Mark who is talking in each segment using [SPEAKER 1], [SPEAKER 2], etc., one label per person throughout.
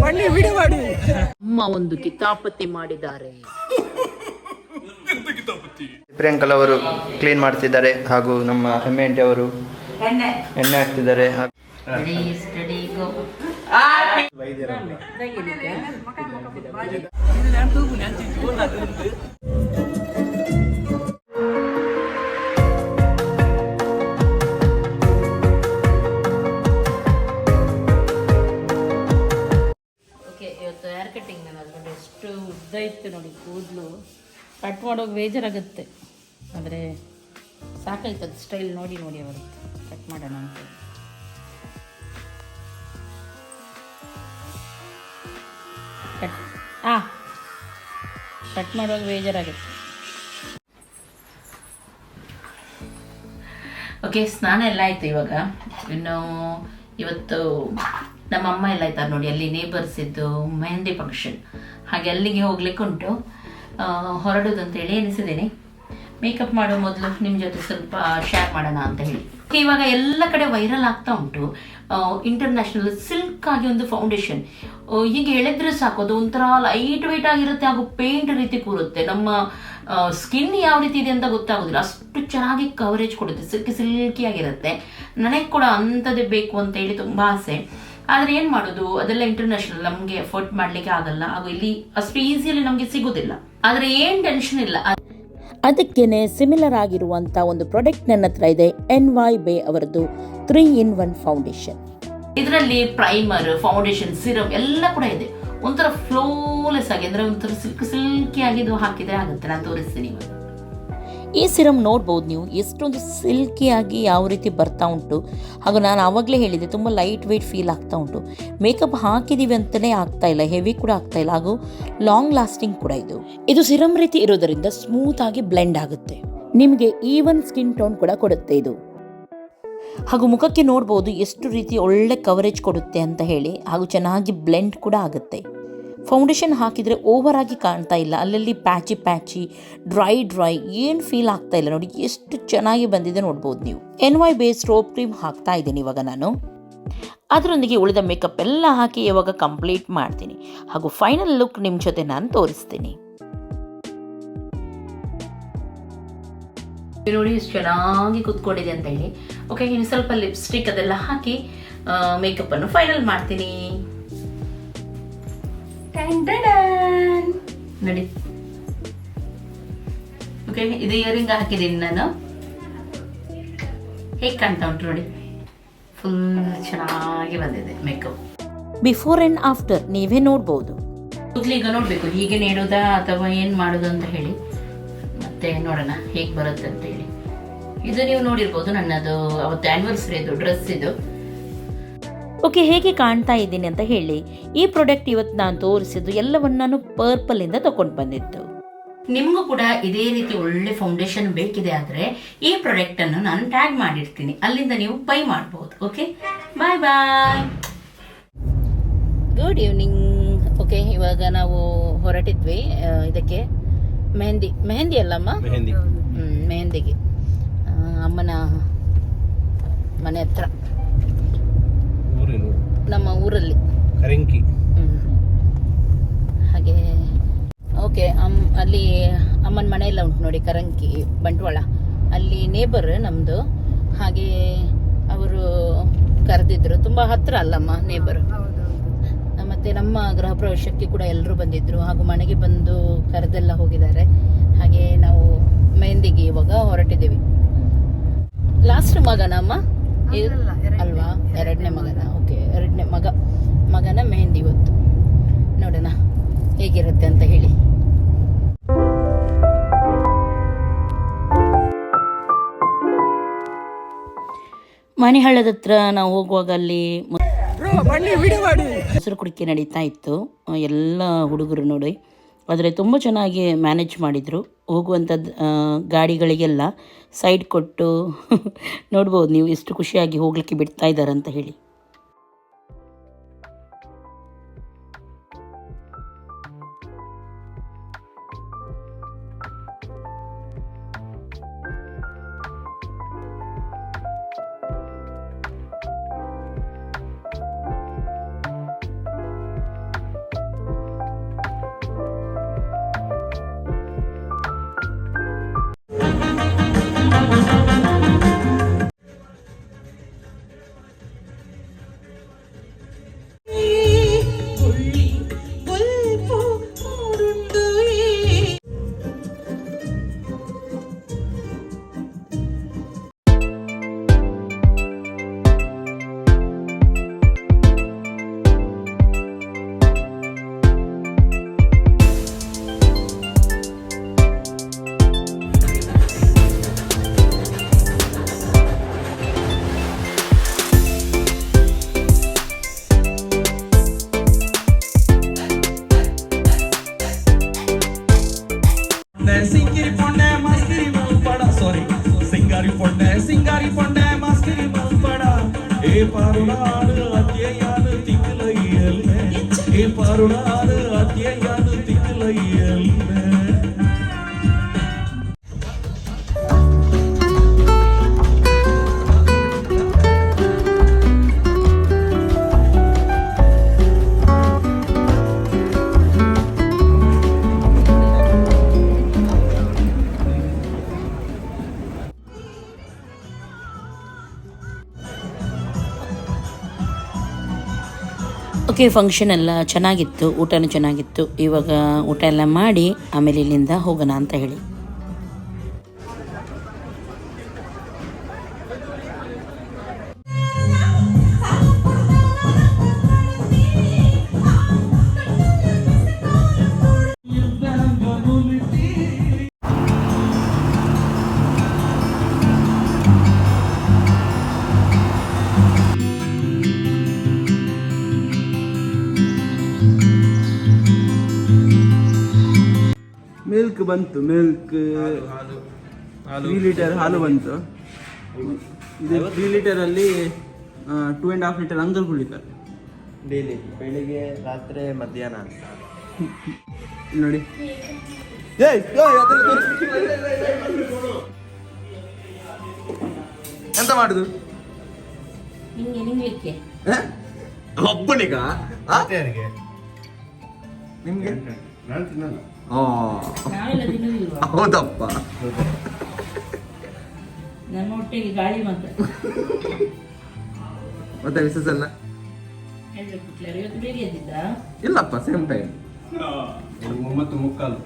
[SPEAKER 1] ಬನ್ನಿ ವಿಡಿಯೋ ಮಾಡಿ.
[SPEAKER 2] ಅಮ್ಮ ಒಂದು ಕಿತಾಪತಿ ಮಾಡಿದ್ದಾರೆ.
[SPEAKER 3] ಪ್ರಿಯಾಂಕಲ್ ಅವರು ಕ್ಲೀನ್ ಮಾಡ್ತಿದ್ದಾರೆ ಹಾಗೂ ನಮ್ಮ ಎಮ್ಮೆ ಆಂಟಿ ಅವರು ಎಣ್ಣೆ. ಹಾಕ್ತಿದ್ದಾರೆ ಹಾಗೂ
[SPEAKER 2] ಎಷ್ಟು ಉದ್ದ ಇತ್ತು ನೋಡಿ ಕೂದಲು. ಕಟ್ ಮಾಡೋಕೆ ಬೇಜಾರಾಗುತ್ತೆ. ಆದರೆ ಅದು ಸ್ಟೈಲ್ ನೋಡಿ ನೋಡಿ ಅವರು ಕಟ್ ಮಾಡೋಣ ಅಂತ. ಕಟ್ ಆ. ಕಟ್ ಮಾಡುವಾಗ ಬೇಜಾರಾಗುತ್ತೆ. ಓಕೆ ಸ್ನಾನ ಎಲ್ಲ ಆಯ್ತು ಇವಾಗ. ಇನ್ನು ಇವತ್ತು ನಮ್ಮ ಅಮ್ಮ ಎಲ್ಲ ಆಯ್ತಾರೆ ನೋಡಿ, ಅಲ್ಲಿ ನೇಬರ್ಸ್ ಇದ್ದು ಮೆಹಂದಿ ಫಂಕ್ಷನ್ ಹಾಗೆ ಅಲ್ಲಿಗೆ ಹೋಗ್ಲಿಕ್ಕೆ ಉಂಟು. ಹೊರಡೋದು ಅಂತೇಳಿ ಎನಿಸಿದ್ದೀನಿ. ಮೇಕಪ್ ಮಾಡೋ ಮೊದಲು ನಿಮ್ಮ ಜೊತೆ ಸ್ವಲ್ಪ ಶೇರ್ ಮಾಡೋಣ ಅಂತ ಹೇಳಿ. ಇವಾಗ ಎಲ್ಲ ಕಡೆ ವೈರಲ್ ಆಗ್ತಾ ಉಂಟು. ಇಂಟರ್ನ್ಯಾಷನಲ್ ಸಿಲ್ಕ್ ಆಗಿ ಒಂದು ಫೌಂಡೇಶನ್ ಹೀಗೆ ಹೇಳಿದ್ರೆ ಸಾಕು, ಅದು ಒಂಥರ ಲೈಟ್ ವೆಯ್ಟ್ ಆಗಿರುತ್ತೆ, ಹಾಗೂ ಪೇಂಟ್ ರೀತಿ ಕೂರುತ್ತೆ. ನಮ್ಮ ಸ್ಕಿನ್ ಯಾವ ರೀತಿ ಇದೆ ಅಂತ ಗೊತ್ತಾಗೋದಿಲ್ಲ. ಅಷ್ಟು ಚೆನ್ನಾಗಿ ಕವರೇಜ್ ಕೊಡುತ್ತೆ ಸಿಲ್ಕಿ ಸಿಲ್ಕಿ ಆಗಿರುತ್ತೆ. ನನಗೆ ಕೂಡ ಅಂಥದ್ದೇ ಬೇಕು ಅಂತ ಹೇಳಿ ತುಂಬ ಆಸೆ. ಆದರೆ ಏನು ಮಾಡೋದು? ಅದೆಲ್ಲ ಇಂಟರ್ನ್ಯಾಷನಲ್ ನಮಗೆ ಎಫರ್ಟ್ ಮಾಡ್ಲಿಕ್ಕೆ ಆಗಲ್ಲ. ಹಾಗೂ ಇಲ್ಲಿ ಅಷ್ಟು ಈಸಿಯಲ್ಲಿ ನಮಗೆ ಸಿಗೋದಿಲ್ಲ. ಆದರೆ ಏನು ಟೆನ್ಷನ್ ಇಲ್ಲ.
[SPEAKER 4] ಅದಕ್ಕೇನೆ ಸಿಮಿಲರ್ ಆಗಿರುವಂತ ಒಂದು ಪ್ರಾಡಕ್ಟ್ ನನ್ನ ಹತ್ರ ಇದೆ ಎನ್ ವೈ ಬೇ ಅವರದ್ದು ತ್ರೀ ಇನ್ ಒನ್ ಫೌಂಡೇಶನ್
[SPEAKER 2] ಇದರಲ್ಲಿ ಪ್ರೈಮರ್ ಫೌಂಡೇಶನ್ ಸಿರಮ್ ಎಲ್ಲ ಕೂಡ ಇದೆ. ಒಂಥರ ಫ್ಲೋಲೆಸ್ ಆಗಿ ಅಂದ್ರೆ ಒಂಥರ ಸಿಲ್ಕ್ ಸಿಲ್ಕಿ ಆಗಿದ್ದು ಹಾಕಿದ್ರೆ ಆಗುತ್ತೆ. ನಾನು ತೋರಿಸ್ತೀನಿ ಇವಾಗ
[SPEAKER 4] ಈ ಸಿರಮ್ ನೋಡ್ಬೋದು ನೀವು. ಎಷ್ಟೊಂದು ಸಿಲ್ಕಿಯಾಗಿ ಯಾವ ರೀತಿ ಬರ್ತಾ ಉಂಟು. ಹಾಗೂ ನಾನು ಆವಾಗಲೇ ಹೇಳಿದೆ ತುಂಬ ಲೈಟ್ ವೆಯ್ಟ್ ಫೀಲ್ ಆಗ್ತಾ ಉಂಟು. ಮೇಕಪ್ ಹಾಕಿದ್ದೀವಿ ಅಂತಲೇ ಆಗ್ತಾ ಇಲ್ಲ ಹೆವಿ ಕೂಡ ಆಗ್ತಾ ಇಲ್ಲ. ಹಾಗೂ ಲಾಂಗ್ ಲಾಸ್ಟಿಂಗ್ ಕೂಡ ಇದು. ಇದು ಸಿರಮ್ ರೀತಿ ಇರೋದರಿಂದ ಸ್ಮೂತ್ ಆಗಿ ಬ್ಲೆಂಡ್ ಆಗುತ್ತೆ. ನಿಮಗೆ ಈವನ್ ಸ್ಕಿನ್ ಟೋನ್ ಕೂಡ ಕೊಡುತ್ತೆ ಇದು. ಹಾಗೂ ಮುಖಕ್ಕೆ ನೋಡ್ಬೋದು ಎಷ್ಟು ರೀತಿ ಒಳ್ಳೆ ಕವರೇಜ್ ಕೊಡುತ್ತೆ ಅಂತ ಹೇಳಿ. ಹಾಗೂ ಚೆನ್ನಾಗಿ ಬ್ಲೆಂಡ್ ಕೂಡ ಆಗುತ್ತೆ. ಫೌಂಡೇಶನ್ ಹಾಕಿದರೆ ಓವರ್ ಆಗಿ ಕಾಣ್ತಾ ಇಲ್ಲ. ಅಲ್ಲಲ್ಲಿ ಪ್ಯಾಚಿ ಪ್ಯಾಚಿ ಡ್ರೈ ಡ್ರೈ ಏನು ಫೀಲ್ ಆಗ್ತಾ ಇಲ್ಲ ನೋಡಿ, ಎಷ್ಟು ಚೆನ್ನಾಗಿ ಬಂದಿದೆ ನೋಡ್ಬೋದು ನೀವು. ಎನ್ ವೈ ಬೇಸ್ ರೋಪ್ ಕ್ರೀಮ್ ಹಾಕ್ತಾ ಇದ್ದೀನಿ ಇವಾಗ ನಾನು. ಅದರೊಂದಿಗೆ ಉಳಿದ ಮೇಕಪ್ ಎಲ್ಲ ಹಾಕಿ ಇವಾಗ ಕಂಪ್ಲೀಟ್ ಮಾಡ್ತೀನಿ. ಹಾಗೂ ಫೈನಲ್ ಲುಕ್ ನಿಮ್ಮ ಜೊತೆ ನಾನು ತೋರಿಸ್ತೀನಿ.
[SPEAKER 2] ನೋಡಿ ಚೆನ್ನಾಗಿ ಕುತ್ಕೊಂಡಿದೆ ಅಂತ ಹೇಳಿ. ಓಕೆ ಇನ್ನು ಸ್ವಲ್ಪ ಲಿಪ್ಸ್ಟಿಕ್ ಅದೆಲ್ಲ ಹಾಕಿ ಮೇಕಪ್ಪನ್ನು ಫೈನಲ್ ಮಾಡ್ತೀನಿ. ನೋಡಿ. ಓಕೆ ಇದು ಇಯರಿಂಗ್ ಹಾಕಿದ್ದೀನಿ ನಾನು. ಹೇಗೆ ಕಾಣ್ತಾ ಉಂಟು ನೋಡಿ. ಫುಲ್ ಚೆನ್ನಾಗಿ ಬಂದಿದೆ ಮೇಕಪ್
[SPEAKER 4] ಬಿಫೋರ್ ಆ್ಯಂಡ್ ಆಫ್ಟರ್ ನೀವೇ ನೋಡ್ಬೋದು.
[SPEAKER 2] ಕೂದಲು ಈಗ ನೋಡಬೇಕು ಹೀಗೆ ನೀಡೋದಾ ಅಥವಾ ಏನು ಮಾಡೋದು ಅಂತ ಹೇಳಿ. ಮತ್ತೆ ನೋಡೋಣ ಹೇಗೆ ಬರುತ್ತೆ ಅಂತ ಹೇಳಿ. ಇದು ನೀವು ನೋಡಿರ್ಬೋದು ನನ್ನದು ಅವತ್ತು ಆ್ಯನಿವರ್ಸರಿ ಇದು ಡ್ರೆಸ್ ಇದು.
[SPEAKER 4] ಓಕೆ ಹೇಗೆ ಕಾಣ್ತಾ ಇದ್ದೀನಿ ಅಂತ ಹೇಳಿ. ಈ ಪ್ರಾಡಕ್ಟ್ ಇವತ್ತು ನಾನು ತೋರಿಸಿದ್ದು ಎಲ್ಲವನ್ನೂ ನಾನು ಪರ್ಪಲಿಂದ ತಗೊಂಡು ಬಂದಿದ್ದು.
[SPEAKER 2] ನಿಮಗೂ ಕೂಡ ಇದೇ ರೀತಿ ಒಳ್ಳೆ ಫೌಂಡೇಶನ್ ಬೇಕಿದೆ ಆದರೆ ಈ ಪ್ರಾಡಕ್ಟ್ ಅನ್ನು ನಾನು ಟ್ಯಾಗ್ ಮಾಡಿರ್ತೀನಿ. ಅಲ್ಲಿಂದ ನೀವು ಬೈ ಮಾಡಬಹುದು okay? Bye bye good evening okay ಇವಾಗ ನಾವು ಹೊರಟಿದ್ವಿ. ಇದಕ್ಕೆ ಮೆಹಂದಿ ಮೆಹಂದಿ ಅಲ್ಲಮ್ಮ? ಮೆಹಂದಿಗೆ. ಅಮ್ಮನ ಮನೆ ಹತ್ರ.
[SPEAKER 3] ಊರಿನ?
[SPEAKER 2] ನಮ್ಮ ಊರಲ್ಲಿ.
[SPEAKER 3] ಕರಂಕಿ.
[SPEAKER 2] ಹಾಗೆ ಓಕೆ ಅಮ್ ಅಲ್ಲಿ ಅಮ್ಮನ ಮನೆ ಎಲ್ಲ ಉಂಟು ನೋಡಿ ಕರಂಕಿ ಬಂಟ್ವಾಳ. ಅಲ್ಲಿ ನೇಬರ್ ನಮ್ಮದು ಹಾಗೆ ಅವರು ಕರೆದಿದ್ರು. ತುಂಬ ಹತ್ರ ಅಲ್ಲಮ್ಮ ನೇಬರ್ ಮತ್ತೆ ನಮ್ಮ ಗೃಹ ಪ್ರವೇಶಕ್ಕೆ ಕೂಡ ಎಲ್ಲರೂ ಬಂದಿದ್ರು. ಹಾಗೂ ಮನೆಗೆ ಬಂದು ಕರೆದೆಲ್ಲ ಹೋಗಿದ್ದಾರೆ. ಹಾಗೆ ನಾವು ಮೆಹಂದಿಗೆ ಇವಾಗ ಹೊರಟಿದ್ದೀವಿ. ಲಾಸ್ಟ್ ಮಗನ ಅಮ್ಮ? ಅಲ್ವಾ? ಎರಡನೇ ಮಗನ. ಎರಡನೇ ಮಗ ಮಗನ ಮೆಹಂದಿ ಇವತ್ತು ನೋಡೋಣ ಹೇಗಿರುತ್ತೆ ಅಂತ ಹೇಳಿ. ಮಣಿಹಳ್ಳದ ಹಳ್ಳದ ಹತ್ರ ನಾವು ಹೋಗುವಾಗ ಅಲ್ಲಿ
[SPEAKER 4] ಹೆಸರು ಕುಡಿಕೆ ನಡೀತಾ ಇತ್ತು. ಎಲ್ಲ ಹುಡುಗರು ನೋಡಿ. ಆದರೆ ತುಂಬ ಚೆನ್ನಾಗಿ ಮ್ಯಾನೇಜ್ ಮಾಡಿದರು. ಹೋಗುವಂಥ ಗಾಡಿಗಳಿಗೆಲ್ಲ ಸೈಡ್ ಕೊಟ್ಟು ನೋಡ್ಬೋದು ನೀವು ಎಷ್ಟು ಖುಷಿಯಾಗಿ ಹೋಗ್ಲಿಕ್ಕೆ ಬಿಡ್ತಾ ಇದ್ದಾರೆ ಅಂತ ಹೇಳಿ.
[SPEAKER 2] ಓಕೆ ಫಂಕ್ಷನ್ ಎಲ್ಲ ಚೆನ್ನಾಗಿತ್ತು, ಊಟನೂ ಚೆನ್ನಾಗಿತ್ತು. ಇವಾಗ ಊಟ ಎಲ್ಲ ಮಾಡಿ ಆಮೇಲೆ ಇಲ್ಲಿಂದ ಹೋಗೋಣ ಅಂತ ಹೇಳಿ.
[SPEAKER 3] ಬಂತು ಮಿಲ್ಕ್ ತ್ರೀ ಲೀಟರ್ ಹಾಲು ಬಂತು. ಇದು three ಲೀಟರಲ್ಲಿ two and half litre uncle ಕುಡಿತಾರೆ
[SPEAKER 5] ಡೈಲಿ ಬೆಳಿಗ್ಗೆ ರಾತ್ರಿ ಮಧ್ಯಾಹ್ನ ಅಂತ.
[SPEAKER 3] ನೋಡಿ.
[SPEAKER 5] ಎಂತ ಮಾಡುದು?
[SPEAKER 2] ನಿಂಗೆ ನಿಂಗೆ
[SPEAKER 5] ಒಬ್ಬನಿಗ? ನಿಮ್ಗೆ?
[SPEAKER 2] ನಾನು ತಿನ್ನಲ್ಲ.
[SPEAKER 5] ಹೌದಪ್ಪ.
[SPEAKER 2] ನನ್ನ ಹೊಟ್ಟೆಗೆ ಗಾಳಿ ಮಾತ್ರ.
[SPEAKER 5] ಮತ್ತೆ ವಿಶೇಷ ಎಲ್ಲ? ಇಲ್ಲಪ್ಪ ಸೇಮ್ ಟೈಮ್
[SPEAKER 6] ಒಂಬತ್ತು ಮುಕ್ಕಾಲು.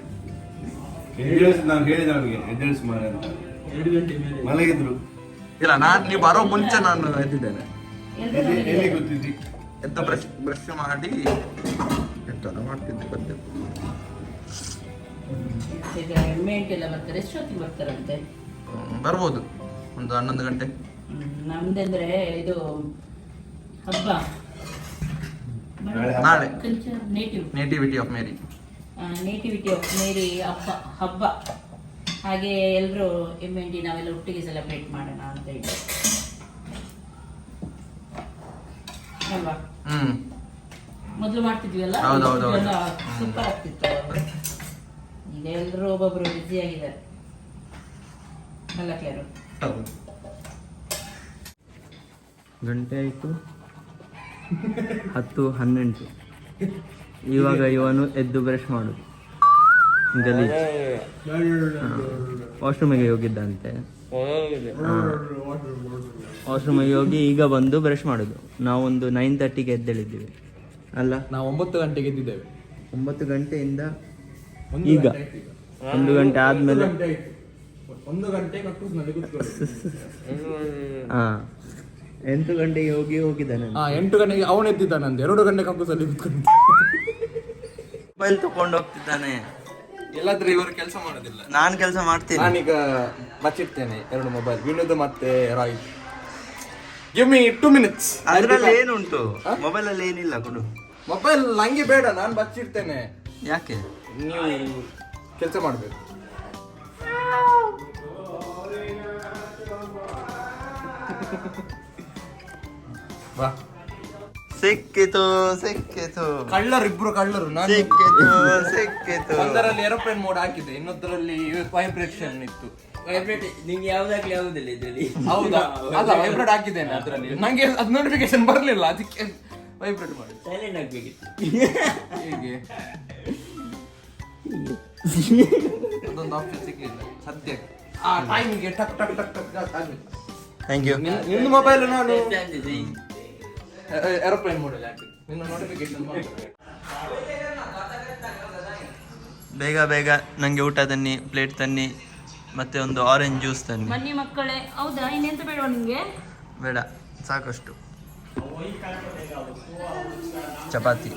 [SPEAKER 6] ನಾನು ಹೇಳಿದೆ ಅವನಿಗೆ ಎದ್ದೇಳಿಸಿ ಮಾರ ಅಂತ.
[SPEAKER 3] ಎರಡು ಗಂಟೆ ಮೇಲೆ.
[SPEAKER 6] ಮಲಗಿದ್ರು.
[SPEAKER 5] ಇಲ್ಲ ನಾನು ನೀವು ಬರೋ ಮುಂಚೆ ನಾನು ಎದ್ದಿದ್ದೇನೆ.
[SPEAKER 6] ಎಲ್ಲಿ ಎಲ್ಲಿ ಗೊತ್ತಿದ್ದಿ?
[SPEAKER 5] ಎಂತ ಬ್ರಷ್ ಬ್ರಷ್ ಮಾಡಿ ಎಂತೆಲ್ಲ ಮಾಡ್ತಿದ್ದೆ ಬಂದೆ.
[SPEAKER 2] ಈಗ ಎಲ್ಲ ಬರ್ತಾರೆ. ಎಷ್ಟೊತ್ತಿಗೆ ಬರ್ತಾರಂತೆ?
[SPEAKER 5] ಬರ್ಬೋದು. ಒಂದು ಹನ್ನೊಂದು ಗಂಟೆ.
[SPEAKER 2] ಹ್ಮ್, ನಮ್ದಂದ್ರೆ ಇದು ಹಬ್ಬ.
[SPEAKER 5] ನಾಳೆ
[SPEAKER 2] native
[SPEAKER 5] nativity of Mary
[SPEAKER 2] nativity of Mary ಹಬ್ಬ ಹಬ್ಬ. ಹಾಗೆ ಎಲ್ಲರೂ ಎಂ ಎನ್ ಡಿ ನಾವೆಲ್ಲ ಒಟ್ಟಿಗೆ ಸೆಲೆಬ್ರೇಟ್ ಮಾಡೋಣ ಅಂತ ಹೇಳಿ. ಅಲ್ವಾ?
[SPEAKER 5] ಹ್ಮ್.
[SPEAKER 2] ಮೊದಲು ಮಾಡ್ತಿದ್ವಿ
[SPEAKER 5] ಅಲ್ಲ? ಹೌದು, ಹೌದು.
[SPEAKER 2] ಸೂಪರ್ ಆಗ್ತಿತ್ತು. ಈಗ ಎಲ್ಲರೂ ಒಬ್ಬೊಬ್ರು ಬ್ಯುಸಿ ಆಗಿದ್ದಾರೆ. ಅಲ್ಲ ಕ್ಲಿಯರು
[SPEAKER 5] ಹೌದು.
[SPEAKER 3] ಗಂಟೆ ಆಯಿತು. ಹತ್ತು ಹನ್ನೆಂಟು. ಇವಾಗ ಇವನು ಎದ್ದು ಬ್ರಷ್ ಮಾಡುದು ಗಲೀಜ್. ವಾಶ್ರೂಮಿಗೆ ಹೋಗಿದ್ದಂತೆ. ವಾಶ್ರೂಮಿಗೆ ಹೋಗಿ ಈಗ ಬಂದು ಬ್ರಷ್ ಮಾಡುದು. ನಾವೊಂದು ನೈನ್ ತರ್ಟಿಗೆ ಎದ್ದೇಳಿದ್ದೀವಿ. ಅಲ್ಲ?
[SPEAKER 7] ನಾವು ಒಂಬತ್ತು ಗಂಟೆಗೆ ಎದ್ದಿದ್ದೇವೆ.
[SPEAKER 3] ಒಂಬತ್ತು ಗಂಟೆಯಿಂದ ಈಗ. ಒಂದು ಗಂಟೆ ಆದ್ಮೇಲೆ
[SPEAKER 7] ಒಂದು ಗಂಟೆ
[SPEAKER 3] ಹಾ. ಎಂಟು ಗಂಟೆಗೆ ಹೋಗಿ ಹೋಗಿದ್ದಾನೆ.
[SPEAKER 7] ಆ ಎಂಟು ಗಂಟೆಗೆ ಅವನು ಎದ್ದಿದ್ದಾನಂತೆ ಎರಡು ಗಂಟೆ ಕಂಪಸಲ್ಲಿ ಕುತ್ಕೊಂಡು.
[SPEAKER 3] ಮೊಬೈಲ್ ತಗೊಂಡು ಹೋಗ್ತಿದ್ದಾನೆ.
[SPEAKER 7] ಎಲ್ಲಾದ್ರೂ ಇವರು ಕೆಲಸ ಮಾಡೋದಿಲ್ಲ.
[SPEAKER 3] ನಾನು ಕೆಲಸ ಮಾಡ್ತೀನಿ.
[SPEAKER 7] ನಾನೀಗ ಬಚ್ಚಿಡ್ತೇನೆ ಎರಡು ಮೊಬೈಲ್ ವಿನೋದ್ ಮತ್ತೆ Rai. Give me two minutes
[SPEAKER 3] ಅದರಲ್ಲಿ ಏನುಂಟು? ಮೊಬೈಲ್ ಅಲ್ಲಿ ಏನಿಲ್ಲ ಕೊಡು.
[SPEAKER 7] ಮೊಬೈಲ್ ನಂಗೆ ಬೇಡ ನಾನು ಬಚ್ಚಿಡ್ತೇನೆ
[SPEAKER 3] ಯಾಕೆ?
[SPEAKER 7] ನೀವು ಕೆಲಸ ಮಾಡಬೇಕು. ಬಾ.
[SPEAKER 3] ಸಿಕ್ಕಿತು ಸಿಕ್ಕಿತು.
[SPEAKER 7] ಕಳ್ಳರು ಇಬ್ರು ಕಳ್ಳರು ನಾನು.
[SPEAKER 3] ಸಿಕ್ಕಿತು ಸಿಕ್ಕಿತು.
[SPEAKER 7] ಒಂದರಲ್ಲಿ ಏರೋಪ್ಲೇನ್ ಮೋಡ್ ಹಾಕಿದೆ ಇನ್ನೊಂದರಲ್ಲಿ ವೈಬ್ರೇಷನ್ ಇತ್ತು.
[SPEAKER 3] ನಿಂಗೆ ಯಾವ್ದಾಗ್ಲಿ ಯಾವುದಿಲ್ಲ ಇದ್ರಲ್ಲಿ.
[SPEAKER 7] ಹೌದಾ? ಅಲ್ಲ ವೈಬ್ರೇಟ್ ಹಾಕಿದ್ದೇನೆ. ಅದರಲ್ಲಿ. ನಂಗೆ ಅದು ನೋಟಿಫಿಕೇಶನ್ ಬರಲಿಲ್ಲ ಅದಕ್ಕೆ ವೈಬ್ರೇಟ್ ಮಾಡಿ
[SPEAKER 3] ಸೈಲೆಂಟ್ ಆಗ್ಬೇಕಿತ್ತು.
[SPEAKER 7] ಹೀಗೆ? ಅದೊಂದು ಆಪ್ಷನ್ ಸಿಗ್ಲಿಲ್ಲ. ಸದ್ಯಕ್ಕೆ ಆ ಟೈಮಿಗೆ ಟಕ್ ಟಕ್ ಟಕ್ ಟಕ್ ಆಗ್ಬೇಕು
[SPEAKER 3] ಥ್ಯಾಂಕ್ ಯು
[SPEAKER 7] ನಿನ್ನ ಮೊಬೈಲ್ ನಾನು ಏರೋಪ್ಲೇನ್ ಮಾಡಲ್ಲ ನಿನ್ನ ನೋಟಿಫಿಕೇಶನ್
[SPEAKER 3] ಬೇಗ ಬೇಗ ನಂಗೆ ಊಟ ತನ್ನಿ ಪ್ಲೇಟ್ ತನ್ನಿ ಮತ್ತೆ ಒಂದು ಆರೆಂಜ್ ಜ್ಯೂಸ್ ತನ್ನಿ.
[SPEAKER 2] ಬನ್ನಿ ಮಕ್ಕಳೇ. ಹೌದಾ? ಇನ್ನೆಂತ ಬೇಡ ನಿಮಗೆ
[SPEAKER 3] ಬೇಡ ಸಾಕಷ್ಟು. ಚಪಾತಿ.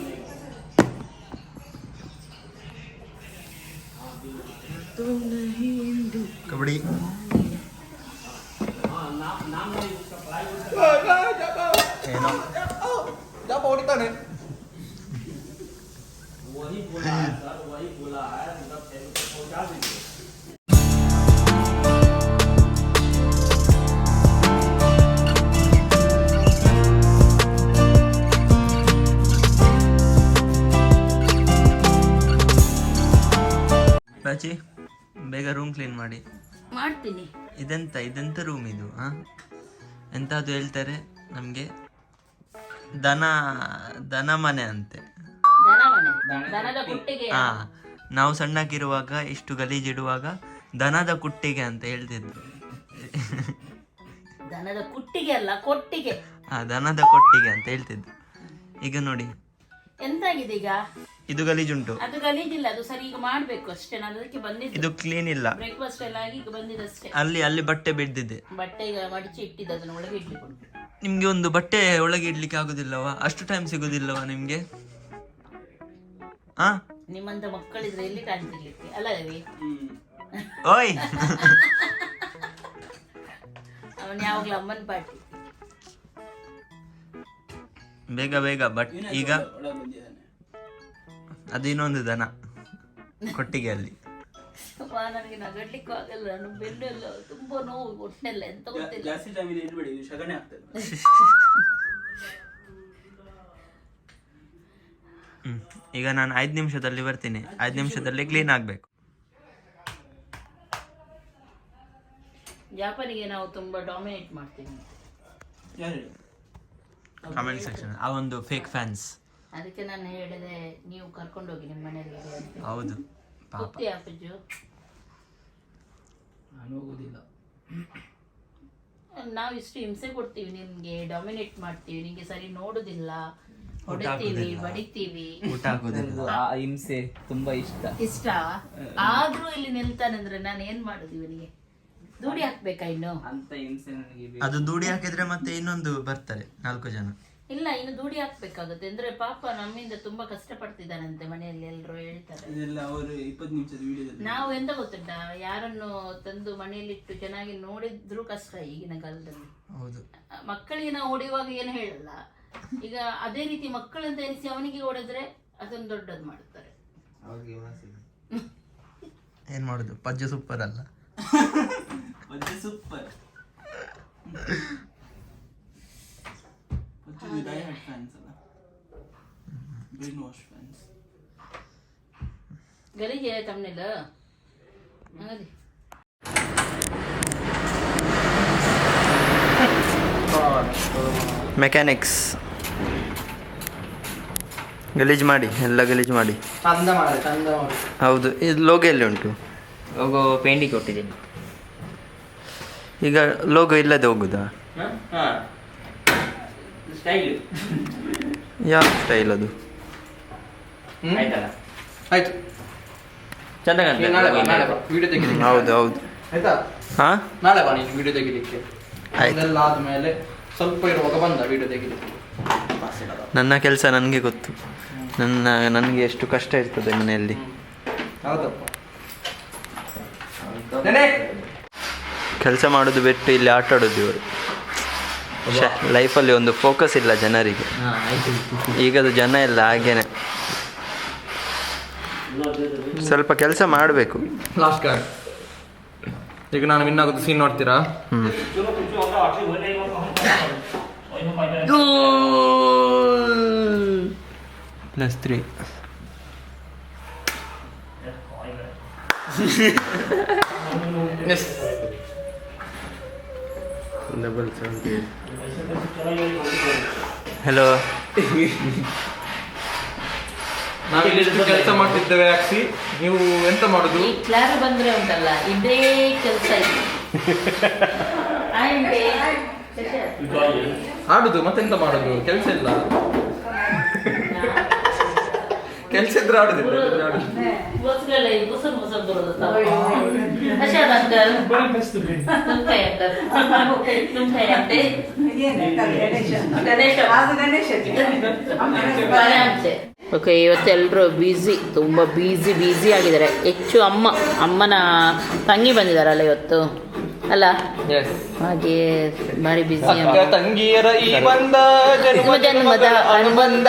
[SPEAKER 3] ಕಬಡ್ಡಿ ಏನೋ
[SPEAKER 7] ಜಾಪ ಹೊಡಿತಾನೆ
[SPEAKER 3] ಪ್ರಾಚಿ ಬೇಗ ರೂಮ್ ಕ್ಲೀನ್ ಮಾಡಿ.
[SPEAKER 2] ಮಾಡ್ತೀನಿ.
[SPEAKER 3] ಇದೆಂತ ಇದೆಂತ ರೂಮ್ ಇದು ಹಾ ಎಂತಾದ್ರು ಹೇಳ್ತಾರೆ ನಮಗೆ. ದನ ದನ ಮನೆ ಅಂತೆ. ಹಾ ನಾವು ಸಣ್ಣಕ್ಕಿರುವಾಗ ಇಷ್ಟು ಗಲೀಜಿಡುವಾಗ ದನದ ಕುಟ್ಟಿಗೆ ಅಂತ ಹೇಳ್ತಿದ್ರು.
[SPEAKER 2] ದನದ ಕುಟ್ಟಿಗೆ ಅಲ್ಲ ಕೊಟ್ಟಿಗೆ.
[SPEAKER 3] ಆ ದನದ ಕೊಟ್ಟಿಗೆ ಅಂತ ಹೇಳ್ತಿದ್ರು. ಈಗ ನೋಡಿ
[SPEAKER 2] ಎಂತಾಗಿದೆ ಈಗ?
[SPEAKER 3] ಇದು ಗಲೀಜುಂಟು.
[SPEAKER 2] ಅದು ಗಲೀಜಿಲ್ಲ ಅದು ಸರಿ ಈಗ ಮಾಡ್ಬೇಕು ಅಷ್ಟೇ. ನಾನು ಅದಕ್ಕೆ ಬಂದಿದ್ದು.
[SPEAKER 3] ಇದು ಕ್ಲೀನ್ ಇಲ್ಲ.
[SPEAKER 2] ಬ್ರೇಕ್ಫಾಸ್ಟ್ ಎಲ್ಲ ಆಗಿ ಈಗ ಬಂದಿದ್ದಷ್ಟೇ
[SPEAKER 3] ಅಲ್ಲಿ ಅಲ್ಲಿ ಬಟ್ಟೆ ಬಿದ್ದಿದೆ
[SPEAKER 2] ಬಟ್ಟೆ ಈಗ ಮಡಚಿ ಇಟ್ಟಿದ್ದು ಅದನ್ನ ಒಳಗೆ ಇಡ್ಲಿಕ್ಕೆ ಉಂಟು.
[SPEAKER 3] ನಿಮ್ಗೆ ಒಂದು ಬಟ್ಟೆ ಒಳಗೆ ಇಡ್ಲಿಕ್ಕೆ ಆಗುದಿಲ್ಲವಾ? ಅಷ್ಟು ಟೈಮ್ ಸಿಗುದಿಲ್ಲವ ನಿಮ್ಗೆ? ಆ?
[SPEAKER 2] ನಿಮ್ಮಂತ ಮಕ್ಕಳಿದ್ರೆ ಎಲ್ಲಿ ಕಾಣ್ತಿರ್ಲಿಕ್ಕೆ ಅಲ್ಲ ರವಿ.
[SPEAKER 3] ಓಯ್.
[SPEAKER 2] ಅವನ್ ಯಾವಾಗ್ಲೂ ಅಮ್ಮನ ಪಾಟಿ.
[SPEAKER 3] ಬೇಗ ಬೇಗ ಬಟ್ ಈಗ ಅದು ಇನ್ನೊಂದು ದನ ಕೊಟ್ಟಿಗೆ ಅಲ್ಲಿ
[SPEAKER 2] ಅಮ್ಮ ನನಗೆ ನಗಡ್ಲಿಕ್ಕೂ ಆಗಲ್ಲ. ನಾನು ಬೆನ್ನೆಲ್ಲ ತುಂಬಾ ನೋವು ಹೊಟ್ಟೆಲ್ಲ ಎಂತ ಗೊತ್ತಿಲ್ಲ.
[SPEAKER 1] ಜಾಸ್ತಿ ಟೈಮ್ ಇದೆ ಇಡಬೇಡಿ ಇದು ಶಗಣಿ ಆಗ್ತದೆ
[SPEAKER 3] ಈಗ ನಾನು ಐದು ನಿಮಿಷದಲ್ಲಿ ಬರ್ತೀನಿ. ಐದು ನಿಮಿಷದಲ್ಲಿ ಕ್ಲೀನ್ ಆಗ್ಬೇಕು.
[SPEAKER 2] ಜಾಪನಿಗೆ ನಾವು ತುಂಬಾ ಡಾಮಿನೇಟ್ ಮಾಡ್ತೀವಿ.
[SPEAKER 3] ಕಮೆಂಟ್ ಸೆಕ್ಷನ್ ಆ ಒಂದು ಫೇಕ್ ಫ್ಯಾನ್ಸ್
[SPEAKER 2] ಅದಕ್ಕೆ ನಾನು ಹೇಳಿದೆ ನೀವು ಕರ್ಕೊಂಡು ಹೋಗಿ ನಿಮ್ಮ ಮನೆಯಲ್ಲಿ
[SPEAKER 3] ಹೌದು. ಪಾಪ.
[SPEAKER 2] ಅಪ್ಪಜ್ಜು
[SPEAKER 1] ನಾನು ಹೋಗೋದಿಲ್ಲ.
[SPEAKER 2] ನಾವು ಇಷ್ಟು ಹಿಂಸೆ ಕೊಡ್ತೀವಿ ನಿನ್ಗೆ ಡಾಮಿನೇಟ್ ಮಾಡ್ತೀವಿ ನಿಮಗೆ ಸರಿ ನೋಡುದಿಲ್ಲ. ಹೊಡಿತೀವಿ ಬಡಿತೀವಿ.
[SPEAKER 3] ಊಟ ಹಾಕೋದಿಲ್ಲ
[SPEAKER 1] ಆ ಹಿಂಸೆ ತುಂಬಾ ಇಷ್ಟ.
[SPEAKER 2] ಇಷ್ಟ. ಆದ್ರೂ ಇಲ್ಲಿ ನಿಲ್ತಾನಂದ್ರೆ ನಾನು ಏನ್ ಮಾಡುದು ಇವನಿಗೆ? ದೂಡಿ ಹಾಕ್ಬೇಕಾ ಇನ್ನು?
[SPEAKER 1] ಅಂತ ಹಿಂಸೆ ನನಗೆ ಬೇಕು.
[SPEAKER 3] ಅದು ದೂಡಿ ಹಾಕಿದ್ರೆ ಮತ್ತೆ ಇನ್ನೊಂದು ಬರ್ತಾರೆ ನಾಲ್ಕು ಜನ.
[SPEAKER 2] ಇಲ್ಲ ಇನ್ನು ದೂಡಿ ಹಾಕ್ಬೇಕಾಗುತ್ತೆ. ಅಂದ್ರೆ ಪಾಪ ನಮ್ಮಿಂದ ತುಂಬಾ ಕಷ್ಟ ಪಡ್ತಿದ್ದಾನಂತೆ ಮನೆಯಲ್ಲಿ ಎಲ್ಲರೂ ಹೇಳ್ತಾರೆ.
[SPEAKER 1] ಇದೆಲ್ಲ ಅವರು ಇಪ್ಪತ್ತು ನಿಮಿಷದ ವಿಡಿಯೋದಲ್ಲಿ.
[SPEAKER 2] ನಾವು ಎಂತ ಗೊತ್ತುಂಟ? ಯಾರನ್ನು ತಂದು ಮನೆಯಲ್ಲಿ ಇಟ್ಟು ಚೆನ್ನಾಗಿ ನೋಡಿದ್ರು ಕಷ್ಟ ಈಗಿನ ಕಾಲದಲ್ಲಿ.
[SPEAKER 3] ಹೌದು.
[SPEAKER 2] ಮಕ್ಕಳಿಗೆ ನಾವು ಹೊಡೆಯುವಾಗ ಏನು ಹೇಳಲ್ಲ. ಈಗ ಅದೇ ರೀತಿ ಮಕ್ಕಳಂತ ಎನಿಸಿ ಅವನಿಗೆ ಹೊಡೆದ್ರೆ ಅದನ್ನು ದೊಡ್ಡದು ಮಾಡ್ತಾರೆ
[SPEAKER 3] ಏನ್ ಮಾಡುದು? ಪಜ್ಜೆ ಸೂಪರ್ ಅಲ್ಲ.
[SPEAKER 1] ಮತ್ತೆ ಸೂಪರ್ ಮತ್ತೆ ಡೈ ಹ್ಯಾಡ್ ಫ್ಯಾನ್ಸ್ ಅಲ್ಲ ಬ್ರೈನ್ ವಾಶ್ ಫ್ಯಾನ್ಸ್
[SPEAKER 2] ಗಲೀಜೆ ತಮ್ಮನೆಲ್ಲ ಹಂಗದಿ
[SPEAKER 3] ಮೆಕ್ಯಾನಿಕ್ಸ್ ಗಲೀಜ್ ಮಾಡಿ ಎಲ್ಲ ಗಲೀಜ್ ಮಾಡಿ. ಹೌದು ಇದು ಲೋಗೋ ಎಲ್ಲಿ ಉಂಟು.
[SPEAKER 5] ಹೋಗೋ ಪೇಂಟಿಗೆ ಕೊಟ್ಟಿದ್ದೀನಿ.
[SPEAKER 3] ಈಗ ಲೋಗೋ ಇಲ್ಲದೆ ಹೋಗುದಾ?
[SPEAKER 5] ಸ್ಟೈಲ್
[SPEAKER 3] ಯಾವ ಸ್ಟೈಲ್ ಅದು?
[SPEAKER 5] ಆಯ್ತಲ್ಲ.
[SPEAKER 7] ಆಯ್ತು.
[SPEAKER 5] ಚಂದ
[SPEAKER 3] ಹೌದು ಹೌದು. ಹಾ?
[SPEAKER 7] ನಾಳೆ ಬಾ ನೀನು ವಿಡಿಯೋ ತೆಗಿಲಿಕ್ಕೆ. ಅದೆಲ್ಲ ಆದ್ಮೇಲೆ ಸ್ವಲ್ಪ ಇರುವಾಗ ಬಂದ ವಿಡಿಯೋ ತೆಗಿಲಿಕ್ಕೆ.
[SPEAKER 3] ನನ್ನ ಕೆಲಸ ನನಗೆ ಗೊತ್ತು. ನನ್ನ ನನಗೆ ಎಷ್ಟು ಕಷ್ಟ ಇರ್ತದೆ ಮನೆಯಲ್ಲಿ.
[SPEAKER 7] ಹೌದಪ್ಪ. ನೆನೆ.
[SPEAKER 3] ಕೆಲಸ ಮಾಡೋದು ಬಿಟ್ಟು ಇಲ್ಲಿ ಆಟ ಆಡೋದು ಇವರು. ಲೈಫಲ್ಲಿ ಒಂದು ಫೋಕಸ್ ಇಲ್ಲ ಜನರಿಗೆ. ಈಗದು ಜನ ಎಲ್ಲ ಹಾಗೇನೆ. ಸ್ವಲ್ಪ ಕೆಲಸ ಮಾಡಬೇಕು.
[SPEAKER 7] ಲಾಸ್ಟ್ ಕಾರ್ಡ್ ಈಗ ನಾನು ವಿನ್ ಆಗೋದು ಸೀನ್ ನೋಡ್ತೀರಾ?
[SPEAKER 3] ಪ್ಲಸ್ ತ್ರೀ
[SPEAKER 7] ಎಸ್
[SPEAKER 3] ಹಲೋ
[SPEAKER 7] ನಾವು ಇಲ್ಲಿ ಕೆಲಸ ಮಾಡ್ತಿದ್ದೇವೆ ಆಕ್ಸಿ ನೀವು ಎಂತ ಮಾಡುದು?
[SPEAKER 2] ಕ್ಲಾರ ಬಂದ್ರೆ ಉಂಟಲ್ಲ ಇದೇ ಕೆಲಸ ಇದೆ.
[SPEAKER 7] ಆಡುದು ಮತ್ತೆಂತ ಮಾಡುದು? ಕೆಲಸ ಇಲ್ಲ. ಕೆಲಸ ಇದ್ರೆ ಆಡುದಿಲ್ಲ ಇದ್ರೆ ಆಡುದಿಲ್ಲ.
[SPEAKER 2] ಬಸ್ಗೆಲ್ಲ ಈ ಬುಸರ್ ಬುಸರ್ ಬರೋದು ತಾವು. ಅಶಾದ್ ಅಂಕಲ್. ನುಂಕಾಯ್ ಅಂಕಲ್. ನುಂಕಾಯ್ ಅಂತೆ. ಗಣೇಶ. ಬಾಳೆ ಅಂತೆ. ಓಕೆ ಇವತ್ತೆಲ್ಲರೂ ಬ್ಯುಸಿ ತುಂಬ ಬ್ಯುಸಿ ಬ್ಯುಸಿ ಆಗಿದ್ದಾರೆ ಹೆಚ್ಚು ಅಮ್ಮ ಅಮ್ಮನ ತಂಗಿ ಬಂದಿದ್ದಾರಲ್ಲ ಇವತ್ತು ಅಲ್ಲ? ಹಾಗೆ ಭಾರಿ
[SPEAKER 7] ಬಿಸಿ ತಂಗಿಯರ ಈ ಬಂದ ಜನ್ಮ
[SPEAKER 2] ಜನ್ಮದ ಅನುಬಂಧ.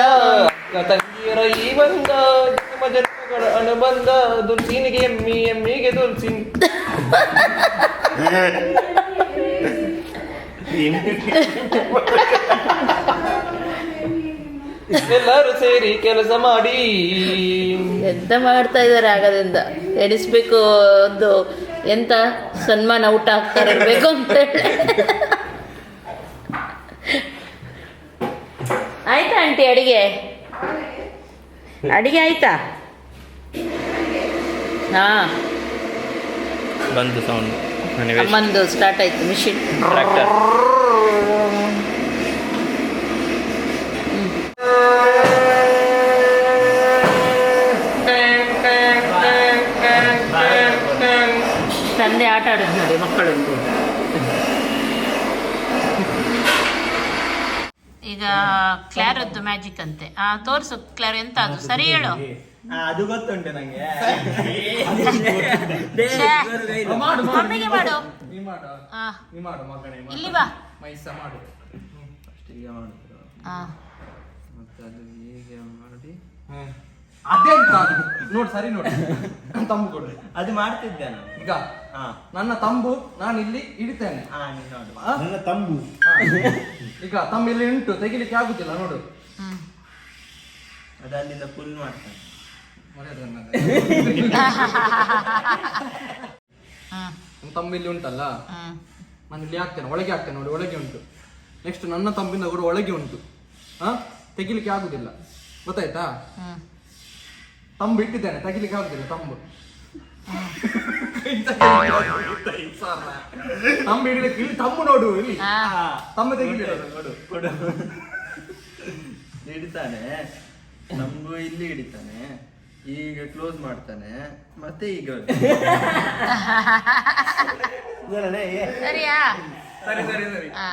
[SPEAKER 7] ತಂಗಿಯರ ಈ ಬಂದ ಜನ್ಮ ಜನ್ಮಗಳ ಅನುಬಂಧ. ದುಲ್ಸಿನಿಗೆ ಎಮ್ಮಿ ಎಮ್ಮಿಗೆ ದುಲ್ಸಿನ್. ಎಲ್ಲರೂ ಸೇರಿ ಕೆಲಸ ಮಾಡಿ.
[SPEAKER 2] ಎಂತ ಮಾಡ್ತಾ ಇದ್ದಾರೆ ಆಗದಿಂದ ಎಣಿಸ್ಬೇಕು ಒಂದು ಎಂತ ಸನ್ಮಾನ ಊಟ ಹಾಕ್ತಾರೆ ಇರಬೇಕು ಅಂತ ಹೇಳಿ. ಆಯ್ತಾ ಆಂಟಿ ಅಡಿಗೆ? ಅಡಿಗೆ ಆಯ್ತಾ? ಹಾ.
[SPEAKER 3] ಬಂದು ಸೌಂಡ್ ಬಂದು
[SPEAKER 2] ಅಮ್ಮಂದು ಸ್ಟಾರ್ಟ್ ಆಯ್ತು ಮಿಷಿನ್
[SPEAKER 3] ಟ್ರ್ಯಾಕ್ಟರ್
[SPEAKER 2] ಆಟ ಆಡೋದು ನೋಡಿ ಮಕ್ಕಳು ಈಗ ಕ್ಲಾರದ್ದು ಮ್ಯಾಜಿಕ್ ಅಂತೆ. ಆ ತೋರಿಸು ಕ್ಲಾರ್ ಎಂತ ಅದು? ಸರಿ ಹೇಳು.
[SPEAKER 1] ಅದು ಗೊತ್ತುಂಟು ನಂಗೆ.
[SPEAKER 2] ಮಾಡು ಮಮ್ಮಿಗೆ ಮಾಡು.
[SPEAKER 7] ನೀ ಮಾಡು.
[SPEAKER 2] ಆ,
[SPEAKER 7] ನೀ ಮಾಡು ಮಗನೇ
[SPEAKER 2] ಇಲ್ಲಿ ಬಾ.
[SPEAKER 7] ಮೈಸ ಮಾಡು.
[SPEAKER 1] ಹೀಗೆ ಮಾಡು
[SPEAKER 2] ಆ,
[SPEAKER 1] ಮತ್ತೆ ಅದು ಹೀಗೆ ಮಾಡಿ.
[SPEAKER 7] ಅದು? ನೋಡು ಸರಿ ನೋಡಿ ತಂಬು ಕೊಡು
[SPEAKER 1] ಅದು ಮಾಡ್ತಿದ್ದೆ ನಾನು
[SPEAKER 7] ಈಗ
[SPEAKER 1] ಹಾ
[SPEAKER 7] ನನ್ನ ತಂಬು ನಾನು ಇಲ್ಲಿ ಇಡ್ತೇನೆ
[SPEAKER 1] ಹಾ ನೀನ್ ನೋಡು
[SPEAKER 7] ಆ?
[SPEAKER 6] ನನ್ನ ತಂಬು
[SPEAKER 7] ಹಾ. ಈಗ ತಂಬು ಇಲ್ಲಿ ಉಂಟು ತೆಗಿಲಿಕ್ಕೆ ಆಗುದಿಲ್ಲ ನೋಡು
[SPEAKER 2] ಹ್ಮ್.
[SPEAKER 1] ಅದು ಅಲ್ಲಿಂದ ಫುಲ್ ಮಾಡ್ತಾನೆ
[SPEAKER 7] ಮರ್ಯಾದೆ ನನ್ನದು.
[SPEAKER 2] ಹ್ಮ್,
[SPEAKER 7] ನನ್ನ ತಂಬು ಇಲ್ಲಿ ಉಂಟಲ್ಲ
[SPEAKER 2] ಹ್ಮ್.
[SPEAKER 7] ನಾನು ಇಲ್ಲಿ ಹಾಕ್ತೇನೆ ಒಳಗೆ ಹಾಕ್ತೇನೆ ನೋಡಿ ಒಳಗೆ ಉಂಟು ನೆಕ್ಸ್ಟ್ ನನ್ನ ತಂಬಿಂದ ಕೂಡ ಒಳಗೆ ಉಂಟು ಹಾ ತೆಗಿಲಿಕ್ಕೆ ಆಗುದಿಲ್ಲ ಗೊತ್ತಾಯ್ತಾ
[SPEAKER 2] ಹ್ಮ್.
[SPEAKER 7] ತಂಬು ಇಟ್ಟಿದ್ದೇನೆ ತೆಗಿಲಿಕ್ಕೆ ಆಗುದಿಲ್ಲ ತಂಬು. ತಂಬು ಹಿಡಿಲಿಕ್ಕೆ ಇಲ್ಲಿ ತಂಬು ನೋಡು ಇಲ್ಲಿ.
[SPEAKER 2] ತಮ್ಮ
[SPEAKER 7] ತಂಬು ತೆಗಿಲಿ
[SPEAKER 1] ಕೊಡು. ಹಿಡಿತಾನೆ. ನಮ್ಗು ಇಲ್ಲಿ ಹಿಡಿತಾನೆ. ಈಗ ಕ್ಲೋಸ್ ಮಾಡ್ತಾನೆ. ಮತ್ತೆ ಈಗ
[SPEAKER 2] ಸರಿಯಾ?
[SPEAKER 7] ಸರಿ ಸರಿ ಸರಿ.
[SPEAKER 2] ಆ.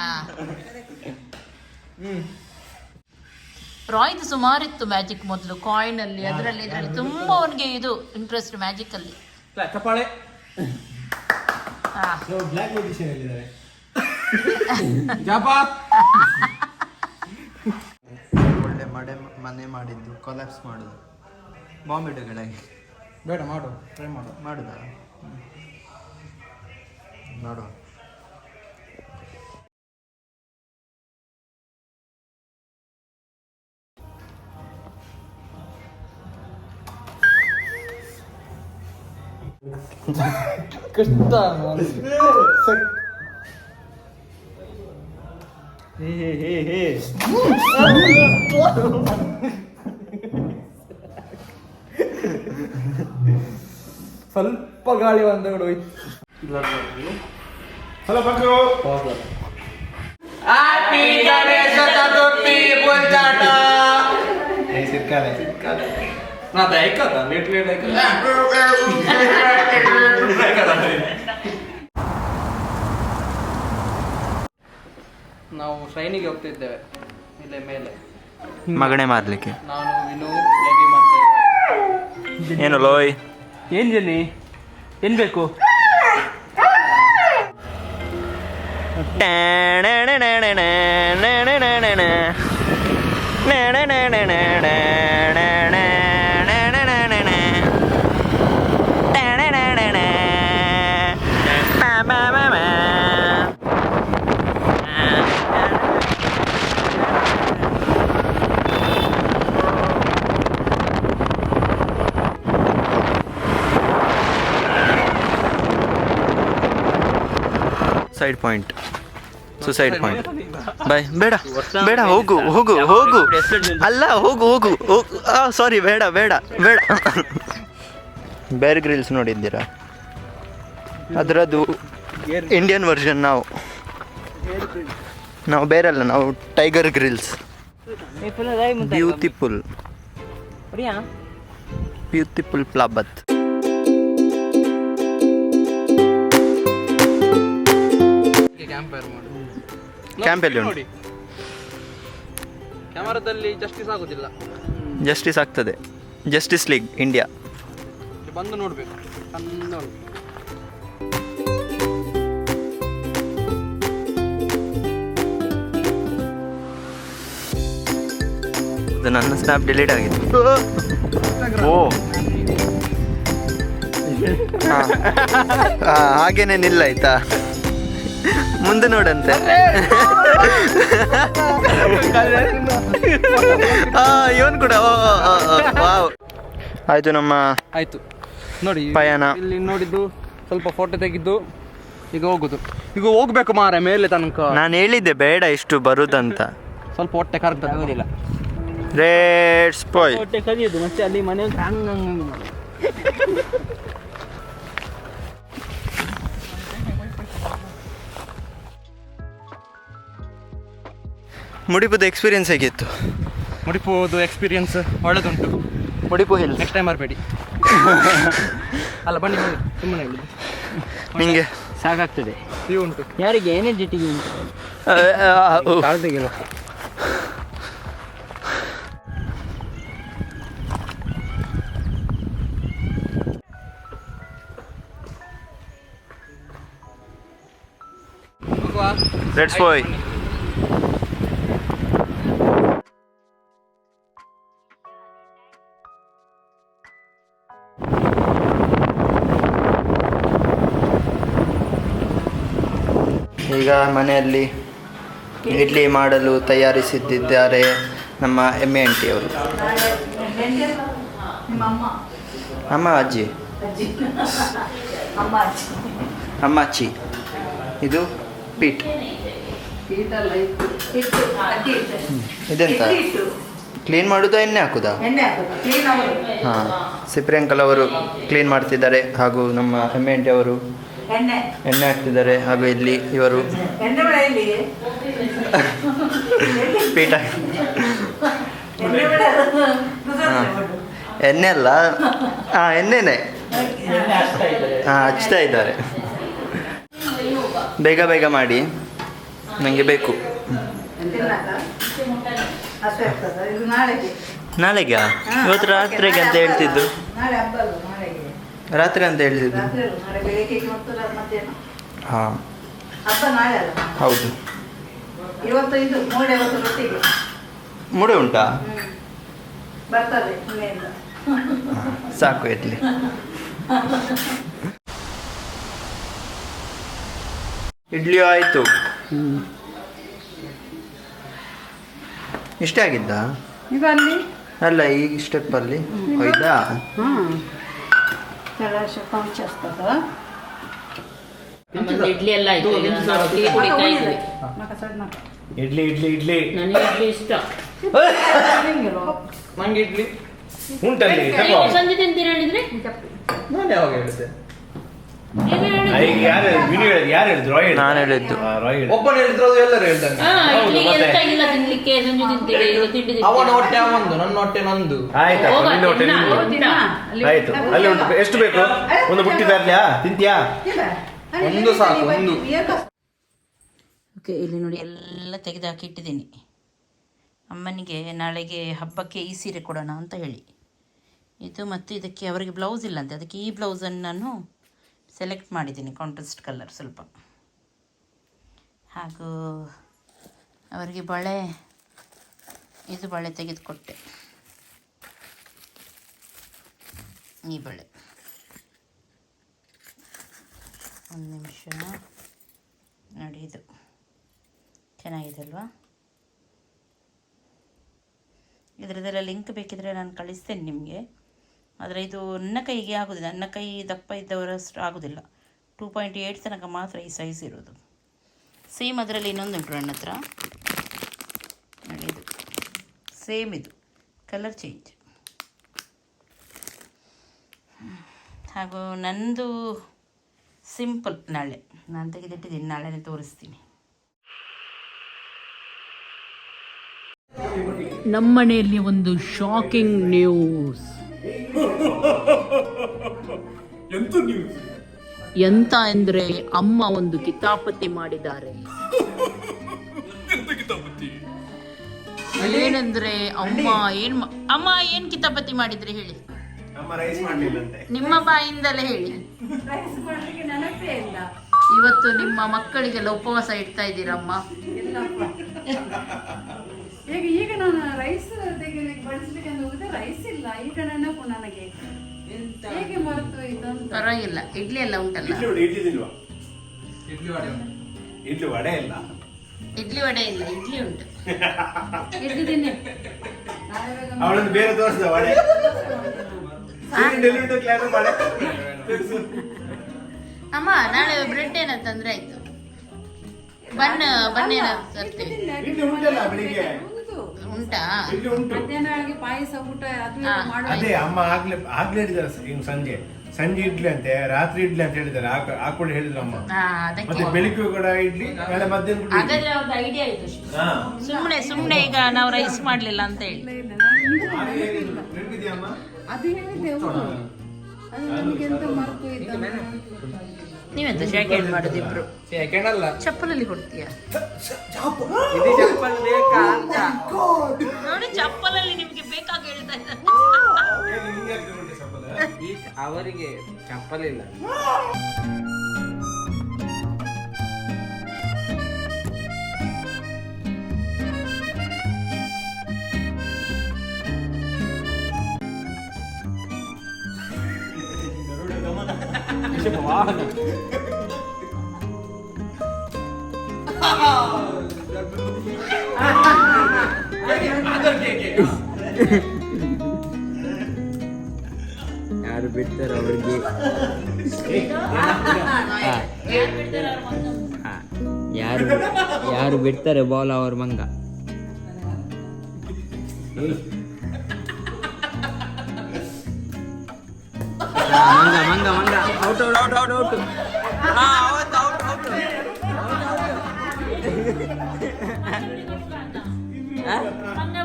[SPEAKER 2] ರಾಯ್ದು ಸುಮಾರಿತ್ತು ಮ್ಯಾಜಿಕ್ ಮೊದಲು ಕಾಯಿನ್ ಅಲ್ಲಿ ಅದರಲ್ಲಿ ಇದರಲ್ಲಿ ತುಂಬಾ ಅವನಿಗೆ ಇದು ಇಂಟ್ರೆಸ್ಟ್ ಮ್ಯಾಜಿಕ್ ಅಲ್ಲಿ. ಕಪಾಳೆ
[SPEAKER 6] ಬ್ಲ್ಯಾಕ್ ಮ್ಯೂಸಿಷಿಯನ್
[SPEAKER 1] ಒಳ್ಳೆ ಮಡೆ ಮನೆ ಮಾಡಿದ್ದು ಕೊಲಾಪ್ಸ್ ಮಾಡುದು. ಬಾಂಬ್ ಇಡುಗಳಾಗಿ
[SPEAKER 7] ಬೇಡ ಮಾಡು ಟ್ರೈ ಮಾಡು.
[SPEAKER 1] ಮಾಡುದಾ? ನೋಡುವ.
[SPEAKER 7] ಕಷ್ಟ
[SPEAKER 1] ಹೇ ಹೇ ಹೇ ಹೇ
[SPEAKER 7] ಸ್ವಲ್ಪ ಗಾಳಿ ಬಂದ ಕೂಡ ಹೋಯ್ತು
[SPEAKER 6] ಹಲೋ ಮಕ್ಕಳು
[SPEAKER 7] ಹ್ಯಾಪಿ ಗಣೇಶ ಚತುರ್ಥಿ ಪುಂಚಾಟ
[SPEAKER 6] ಸಿಕ್ಕಾರೆ
[SPEAKER 7] ನಾ ಐಕದ ಲೇಟ್ ಲೇಟ್ ಐಕದ ನಾವು ಟ್ರೈನಿಗೆ ಹೋಗ್ತಿದ್ದೇವೆ ಇಲ್ಲೇ ಮೇಲೆ
[SPEAKER 3] ಮಗನೇ ಮಾರ್ಲಿಕ್ಕೆ
[SPEAKER 7] ನಾನು ವಿನು ಲೆಗಿ ಮತ್ತೆ
[SPEAKER 3] ಏನು ಲೋಯ್
[SPEAKER 1] ಏನ್ ಜನಿ ಏನ್ ಬೇಕು
[SPEAKER 3] ಸೈಡ್ ಪಾಯಿಂಟ್ ಸುಸೈಡ್ ಪಾಯಿಂಟ್ ಬಾಯ್ ಬೇಡ. ಬೇಡ. ಹೋಗು ಹೋಗು ಹೋಗು. ಅಲ್ಲ ಹೋಗು ಹೋಗು. ಹೋಗು ಸಾರಿ ಬೇಡ ಬೇಡ ಬೇಡ. ಬೇರೆ ಗ್ರಿಲ್ಸ್ ನೋಡಿದ್ದೀರಾ? ಅದರದ್ದು ಇಂಡಿಯನ್ ವರ್ಷನ್ ನಾವು. ನಾವು ಬೇರೆ ಅಲ್ಲ ನಾವು ಟೈಗರ್ ಗ್ರಿಲ್ಸ್ ಬ್ಯೂಟಿಫುಲ್ ಬ್ಯೂಟಿಫುಲ್ ಪ್ಲಾಬತ್
[SPEAKER 7] ಕ್ಯಾಂಪ್
[SPEAKER 3] ಎಲ್ಲಿ ಉಂಟು.
[SPEAKER 7] ಕ್ಯಾಮರಾದಲ್ಲಿ ಜಸ್ಟಿಸ್ ಆಗುದಿಲ್ಲ.
[SPEAKER 3] ಜಸ್ಟಿಸ್ ಆಗ್ತದೆ. ಜಸ್ಟಿಸ್ ಲೀಗ್ ಇಂಡಿಯಾ
[SPEAKER 7] ಬಂದು ನೋಡ್ಬೇಕು. ಚಂದ ಉಂಟು.
[SPEAKER 3] ನನ್ನ ಸ್ನ್ಯಾಪ್ ಡಿಲೀಟ್ ಆಗಿದೆ. ಓ. ಹಾಗೇನೇನಿಲ್ಲ ಹಾ, ಹಾಗೇನೆ ನಿಲ್ಲ ಆಯ್ತಾ ಮುಂದೆ ನೋಡಂತೆ. ಇವನ್ ಕೂಡ ವಾವ್. ಆಯ್ತು ನಮ್ಮ
[SPEAKER 7] ಆಯ್ತು. ನೋಡಿ
[SPEAKER 3] ಪಯಣ.
[SPEAKER 7] ಇಲ್ಲಿ ನೋಡಿದ್ದು ಸ್ವಲ್ಪ ಫೋಟೋ ತೆಗೆದು ಈಗ ಹೋಗುದು. ಈಗ ಹೋಗ್ಬೇಕು ಮಾರ ಮೇಲೆ ತನಕ.
[SPEAKER 3] ನಾನು ಹೇಳಿದ್ದೆ ಬೇಡ ಇಷ್ಟು ಬರುದಂತ.
[SPEAKER 7] ಸ್ವಲ್ಪ ಹೊಟ್ಟೆ ಕರೆಕ್ಟ್ ಆಗೋದಿಲ್ಲ.
[SPEAKER 3] ರೇಟ್ ಸ್ಪಾಯ್
[SPEAKER 8] ಹೊಟ್ಟೆ ಕರಿಯೋದು ಮತ್ತೆ ಅಲ್ಲಿ ಮನೆ ಹಂಗ
[SPEAKER 3] ಮುಡಿಪುದ ಎಕ್ಸ್ಪೀರಿಯನ್ಸ್ ಹೇಗಿತ್ತು?
[SPEAKER 7] ಮುಡಿಪುದು ಎಕ್ಸ್ಪೀರಿಯನ್ಸ್ ಒಳ್ಳೆದುಂಟು.
[SPEAKER 3] ಮುಡಿಪು ಹಿಲ್
[SPEAKER 7] ನೆಕ್ಸ್ಟ್ ಟೈಮ್ ಬರಬೇಡಿ. ಅಲ್ಲ ಬನ್ನಿ ಬನ್ನಿ. ಸುಮ್ಮನೆ ಹೇಳಿದ್ದು
[SPEAKER 3] ನಿಮಗೆ
[SPEAKER 8] ಸಾಕಾಗ್ತದೆ.
[SPEAKER 7] ಫ್ರೀ ಉಂಟು.
[SPEAKER 8] ಯಾರಿಗೆ? ಎನರ್ಜೆಟಿಕ್ ಉಂಟು.
[SPEAKER 3] Let's ಆ, ಈಗ ಮನೆಯಲ್ಲಿ ಇಡ್ಲಿ ಮಾಡಲು ತಯಾರಿಸಿದ್ದಾರೆ ನಮ್ಮ ಎಮ್ಮೆ ಅಮ್ಮ ಅಜ್ಜಿ. ಅಮ್ಮ ಅಜ್ಜಿ. ಇದು ಪೀಟ್. ಇದೆಂತ? ಕ್ಲೀನ್ ಮಾಡೋದಾ, ಎಣ್ಣೆ ಹಾಕುದಾ? ಹಾಂ. ಸಿಪ್ರಿಯಾಂಕಲ್ ಅವರು ಕ್ಲೀನ್ ಮಾಡ್ತಿದ್ದಾರೆ ಹಾಗೂ ನಮ್ಮ ಎಮ್ಮೆ ಆಂಟಿ ಅವರು ಎಣ್ಣೆ. ಹಾಕ್ತಿದ್ದಾರೆ. ಹಾಗೂ ಇಲ್ಲಿ ಇವರು. ಪೀಠ. ಹಾಂ. ಎಣ್ಣೆ ಅಲ್ಲ. ಹಾಂ ಎಣ್ಣೆನೆ. ಹಾಂ ಹಚ್ತಾ ಇದ್ದಾರೆ. ಬೇಗ ಬೇಗ ಮಾಡಿ. ನನಗೆ ಬೇಕು. ನಾಳೆಗೆ. ಇವತ್ತು ರಾತ್ರಿಗೆ ಅಂತ ಹೇಳ್ತಿದ್ದು
[SPEAKER 9] ನಾಳೆ ಹಬ್ಬ ಅಲ್ವಾ ನಾಳೆಗೆ
[SPEAKER 3] ರಾತ್ರಿ ಅಂತ
[SPEAKER 9] ಹೇಳಿದ್ರು.
[SPEAKER 3] ಹಾಂ. ಹೌದು.
[SPEAKER 9] ಮೂಡೆ
[SPEAKER 3] ಉಂಟಾ?
[SPEAKER 9] ಹ್ಮ್. ಬರ್ತದೆ ಮನೆಯಿಂದ
[SPEAKER 3] ಸಾಕು ಇರಲಿ. ಇಡ್ಲಿ ಆಯಿತು. ಇಷ್ಟೇ ಆಗಿದ್ದ?
[SPEAKER 9] ಈಗ ಅಲ್ಲಿ?
[SPEAKER 3] ಅಲ್ಲ ಈ ಸ್ಟೆಪ್ಪಲ್ಲಿ ಹೋಯ್ತಾ?
[SPEAKER 9] ಪಂಚಸ್ತದ
[SPEAKER 10] ನಮ್ಮದು ಇಡ್ಲಿ ಎಲ್ಲ ಆಯ್ತು. ಈಗ ಕುಡಿತಾ
[SPEAKER 6] ಇಡ್ಲಿ ಇಡ್ಲಿ. ಇಡ್ಲಿ
[SPEAKER 10] ನನಗೆ ಇಡ್ಲಿ ಇಷ್ಟ.
[SPEAKER 7] ನಂಗೆ ಇಡ್ಲಿ.
[SPEAKER 6] ಉಂಟಲ್ಲಿ
[SPEAKER 10] ನೀವು ಸಂಜೆ ತಿಂತೀರ ಹೇಳಿದ್ರೆ?
[SPEAKER 7] ನಾನು ಯಾವಾಗ ಹೇಳಿದೆ
[SPEAKER 10] ಈಗ ಹೇಳಿದ್ರೆ
[SPEAKER 6] ಈಗ ಯಾರು ಯಾರು ಹೇಳಿದ್ರು ರಾಯ್ ಹೇಳಿದ್ರು.
[SPEAKER 3] ನಾನು ಹೇಳಿದ್ದು.
[SPEAKER 6] ರಾಯ್ ಹೇಳಿದ್ರು.
[SPEAKER 7] ಒಬ್ಬನು ಹೇಳಿದ್ರು ಎಲ್ಲರೂ ಹೇಳ್ದಂಗೆ.
[SPEAKER 10] ಹಾ ಇಡ್ಲಿ
[SPEAKER 6] ಮತ್ತೆ?
[SPEAKER 10] ಎಂತ ಇಲ್ಲ ತಿನ್ಲಿಕ್ಕೆ? ಸಂಜೆ ತಿಂತೀವಿ ಈಗ ತಿಂಡಿ
[SPEAKER 7] ಅವನ ಹೊಟ್ಟೆ ಅವಂದು ನನ್ನ ಹೊಟ್ಟೆ ನಂದು.
[SPEAKER 6] ಆಯ್ತಾ
[SPEAKER 10] ಹೋಗ,
[SPEAKER 6] ನಿನ್ನ ಹೊಟ್ಟೆ
[SPEAKER 10] ತಿನ್ನ,
[SPEAKER 6] ನಿಂದು.
[SPEAKER 10] ತಿನ್ನ.
[SPEAKER 6] ಆಯ್ತು. ಅಲ್ಲಿ ಉಂಟು. ಎಷ್ಟು ಬೇಕು? ಒಂದು ಬುಟ್ಟಿ ತರ್ಲ್ಯಾ ತಿಂತ್ಯಾ?
[SPEAKER 7] ಒಂದು ಸಾಕು ಒಂದು.
[SPEAKER 2] ಓಕೆ ಇಲ್ಲಿ ನೋಡಿ ಎಲ್ಲ ತೆಗೆದು ಹಾಕಿಟ್ಟಿದ್ದೀನಿ ಅಮ್ಮನಿಗೆ ನಾಳೆಗೆ ಹಬ್ಬಕ್ಕೆ ಈ ಸೀರೆ ಕೊಡೋಣ ಅಂತ ಹೇಳಿ. ಇದು ಮತ್ತು ಇದಕ್ಕೆ ಅವರಿಗೆ ಬ್ಲೌಸ್ ಇಲ್ಲಂತೆ. ಅದಕ್ಕೆ ಈ ಬ್ಲೌಸನ್ನು ನಾನು ಸೆಲೆಕ್ಟ್ ಮಾಡಿದ್ದೀನಿ ಕಾಂಟ್ರಾಸ್ಟ್ ಕಲರ್ ಸ್ವಲ್ಪ. ಹಾಗೂ ಅವರಿಗೆ ಬಳೆ, ಇದು ಬಳೆ ತೆಗೆದುಕೊಟ್ಟೆ. ಈ ಬಳೆ. ಒಂದು ನಿಮಿಷ ನೋಡಿ ಇದು. ಚೆನ್ನಾಗಿದೆ ಅಲ್ವಾ? ಇದರದೆಲ್ಲ ಲಿಂಕ್ ಬೇಕಿದ್ರೆ ನಾನು ಕಳಿಸ್ತೇನೆ ನಿಮಗೆ. ಆದರೆ ಇದು ನನ್ನ ಕೈಗೆ ಆಗೋದಿಲ್ಲ. ನನ್ನ ಕೈ ದಪ್ಪ ಇದ್ದವರಷ್ಟು ಆಗೋದಿಲ್ಲ. ಟೂ ಪಾಯಿಂಟ್ ಏಯ್ಟ್ ತನಕ ಮಾತ್ರ ಈ ಸೈಜ್ ಇರೋದು. ಸೇಮ್ ಅದರಲ್ಲಿ ಇನ್ನೊಂದು ಉಂಟು ನನ್ನ ಹತ್ರ. ಇದು. ಸೇಮ್ ಇದು. ಕಲರ್ ಚೇಂಜ್ ಹಾಗೂ ನಂದು ಸಿಂಪಲ್ ನಾಳೆ. ನಾನು ತೆಗೆದಿಟ್ಟಿದ್ದೀನಿ. ನಾಳೆನೇ ತೋರಿಸ್ತೀನಿ.
[SPEAKER 4] ನಮ್ಮನೆಯಲ್ಲಿ ಒಂದು ಶಾಕಿಂಗ್ ನ್ಯೂಸ್ ಎಂತ ಅಂದ್ರೆ ಅಮ್ಮ ಒಂದು ಕಿತಾಪತಿ ಮಾಡಿದ್ದಾರೆ.
[SPEAKER 2] ಏನಂದ್ರೆ ಅಮ್ಮ ಏನ್ ಮಾ- ಅಮ್ಮ ಏನ್ ಕಿತಾಪತಿ ಮಾಡಿದ್ರೆ ಹೇಳಿ?
[SPEAKER 6] ನಮ್ಮ ರೈಸ್ ಮಾಡ್ಲಿಲ್ಲಂತೆ.
[SPEAKER 2] ನಿಮ್ಮ ಬಾಯಿಂದಲೇ ಹೇಳಿ.
[SPEAKER 9] ರೈಸ್ ಮಾಡ್ಲಿಕ್ಕೆ ನೆನಪೇ ಇಲ್ಲ.
[SPEAKER 2] ಇವತ್ತು ನಿಮ್ಮ ಮಕ್ಕಳಿಗೆಲ್ಲ ಉಪವಾಸ ಇಡ್ತಾ ಇದ್ದೀರಮ್ಮ
[SPEAKER 9] ಇಲ್ಲಪ್ಪ. ಈಗ ಈಗ ನಾನು ರೈಸ್ ತೆಗಿಲಿಕ್ಕೆ ಬಡಿಸ್ಲಿಕ್ಕೆ ಇಲ್ಲ ಈಗ ನೆನಪು ನನಗೆ. ಹೇಗೆ ಮರೆತು ಅಂತ
[SPEAKER 2] ಪರವಾಗಿಲ್ಲ ಇಡ್ಲಿ ಎಲ್ಲ ಉಂಟಲ್ಲ.
[SPEAKER 6] ಇಡ್ಲಿ ವಡೆ ಇಡ್ಲಿ ತಿನ್ನುವ?
[SPEAKER 7] ಇಡ್ಲಿ ವಡೆ
[SPEAKER 6] ಇಡ್ಲಿ ವಡೆ ಇಲ್ಲ?
[SPEAKER 2] ಇಡ್ಲಿ ವಡೆ ಇಲ್ಲ ಇಡ್ಲಿ ಉಂಟು.
[SPEAKER 9] ಇಡ್ಲಿ ತಿನ್ನಿ. ನಾಳೆ
[SPEAKER 6] ಅವಳನ್ನು ಬೇರೆ ತೋರಿಸಿದ ವಡೆ. ಡೆಲಿವರಿ ಕ್ಲಾಸ್ ವಡೆ
[SPEAKER 2] ಅಮ್ಮ ನಾಳೆ ಬ್ರೆಡ್ ಏನ ತಂದ್ರೆ ಆಯ್ತು? ಬಣ್ಣ ಬಣ್ಣ ಏನಾದ್ರು ತರ್ತೀವಿ
[SPEAKER 6] ಇಡ್ಲಿ ಉಂಟಲ್ಲ ಬೆಳಿಗ್ಗೆ
[SPEAKER 9] ಹೌದು.
[SPEAKER 2] ಉಂಟಾ?
[SPEAKER 6] ಇಡ್ಲಿ ಉಂಟು.
[SPEAKER 9] ಮಧ್ಯಾಹ್ನ ಒಳಗೆ ಪಾಯಸ ಊಟ ಅದು ಇದು
[SPEAKER 2] ಹಾ.
[SPEAKER 9] ಮಾಡುವ
[SPEAKER 6] ಅದೇ ಅಮ್ಮ ಆಗ್ಲೇ ಆಗ್ಲೇ ಹೇಳಿದಾರೆ ಸ- ಇನ್ನು ಸಂಜೆ. ಸಂಜೆ ಇಡ್ಲಿ ಅಂತೆ ರಾತ್ರಿ ಇಡ್ಲಿ ಅಂತ ಹೇಳಿದಾರೆ. ಆ- ಆ ಕೂಡ ಹೇಳಿದ್ರು ಅಮ್ಮ.
[SPEAKER 2] ಹಾ ಅದಕ್ಕೆ.
[SPEAKER 6] ಮತ್ತೆ ಬೆಳಿಗ್ಗೆ ಕೂಡ ಇಡ್ಲಿ ನಾಳೆ ಮಧ್ಯಾಹ್ನ ಕೂಡ ಇಡ್ಲಿ.
[SPEAKER 2] ಹಾಗಾದ್ರೆ ಅವ್ರದ್ದು ಐಡಿಯಾ ಆಯ್ತು
[SPEAKER 6] ಹಾ.
[SPEAKER 2] ಸುಮ್ಮನೆ ಸುಮ್ಮನೆ ಈಗ ನಾವು ರೈಸ್ ಮಾಡ್ಲಿಲ್ಲ ಅಂತ ಹೇಳಿ.
[SPEAKER 9] ಇಲ್ಲ,
[SPEAKER 6] ಹಾಗೆ ಹೇಳಿದ್ರು. ನೆನಪಿದ್ಯಾ ಅಮ್ಮ?
[SPEAKER 9] ಅದು ಹೇಳಿದೆ ಮರೆತು ಇದ್ದ
[SPEAKER 2] ನೀವೆಂತ ಜಾಕೆಟ್ ಮಾಡುದು ಇಬ್ರು?
[SPEAKER 7] ಸೆಕೆಂಡ್ ಅಲ್ಲ.
[SPEAKER 2] ಚಪ್ಪಲಲ್ಲಿ ಕೊಡ್ತೀಯಾ?
[SPEAKER 7] ಇದು ಚಪ್ಪಲ್ ಬೇಕಾ ಅಂತ.
[SPEAKER 2] ನೋಡಿ ಚಪ್ಪಲಲ್ಲಿ ನಿಮ್ಗೆ ಬೇಕಾಗಿ ಹೇಳ್ತಾ ಇದ್ದಾರೆ.
[SPEAKER 6] ಅವರಿಗೆ ನಿಂಗೆ ಆಗ್ತದೆ ಉಂಟು ಚಪ್ಪಲ?
[SPEAKER 7] ಈ ಅವರಿಗೆ ಚಪ್ಪಲ್ ಇಲ್ಲ
[SPEAKER 5] ಯಾರು ಬಿಡ್ತಾರೋ ಅವ್ರಿಗೆ ಹಾ. ಯಾರು ಯಾರು ಬಿಡ್ತಾರೆ ಬಾಲ್ ಅವ್ರ ಮಂಗ ಮಂಗ ಮಂಗ ಮಂಗ. Out out out out out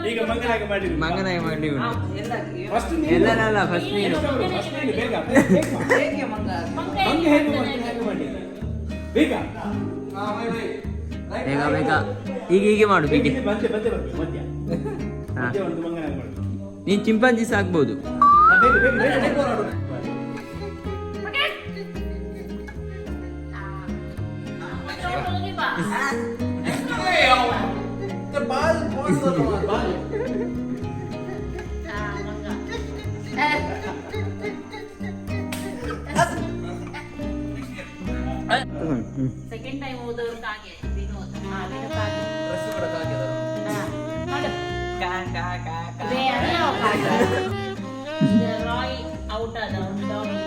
[SPEAKER 6] ಈಗ ಮಂಗನಾಗಿ ಮಾಡಿ
[SPEAKER 5] ಮಂಗನಾಗಿ ಮಾಡಿ
[SPEAKER 6] ಫಸ್ಟ್ ನೀನು.
[SPEAKER 5] ಎಲ್ಲ ಅಲ್ಲ ಫಸ್ಟ್ ನೀನು.
[SPEAKER 6] ಬೇಗ, ಬೇಗ. ಮಂಗ? ಹೇಗೆ ಮಾಡಿ, ಹೇಗೆ ಮಾಡಿ? ಬೇಗ.
[SPEAKER 5] ಬೇಗ ಬೇಗ. ಈಗ ಹೀಗೆ
[SPEAKER 6] ಬೇಗ ಮಾಡು
[SPEAKER 5] ನೀನ್ ಚಿಂಪಾಂಜಿ ಸಾಕ್ಬೋದು.
[SPEAKER 6] ಹಾ, ಬೇಗ ಬೇಗ ಬೇಗ
[SPEAKER 2] ಸೆಕೆಂಡ್ ಟೈಮ್ ಹೋದವ್ರು ಹಾಗೆ ವಿನೋದ್ ಹಾ, ವಿನೋದ್ ಹಾಗೆ.
[SPEAKER 7] ಡ್ರೆಸ್ ಕೂಡ ಹಾಕಿದ್ದಾರೆ
[SPEAKER 2] ಹಾ, ಮಾಡು. ಬೇ, ಅದೇ ಯಾವ ಕಾಗೆ? ಇದು ರಾಯ್ ಔಟ್ ಆದ ಒಂದು ಡಾಗಿ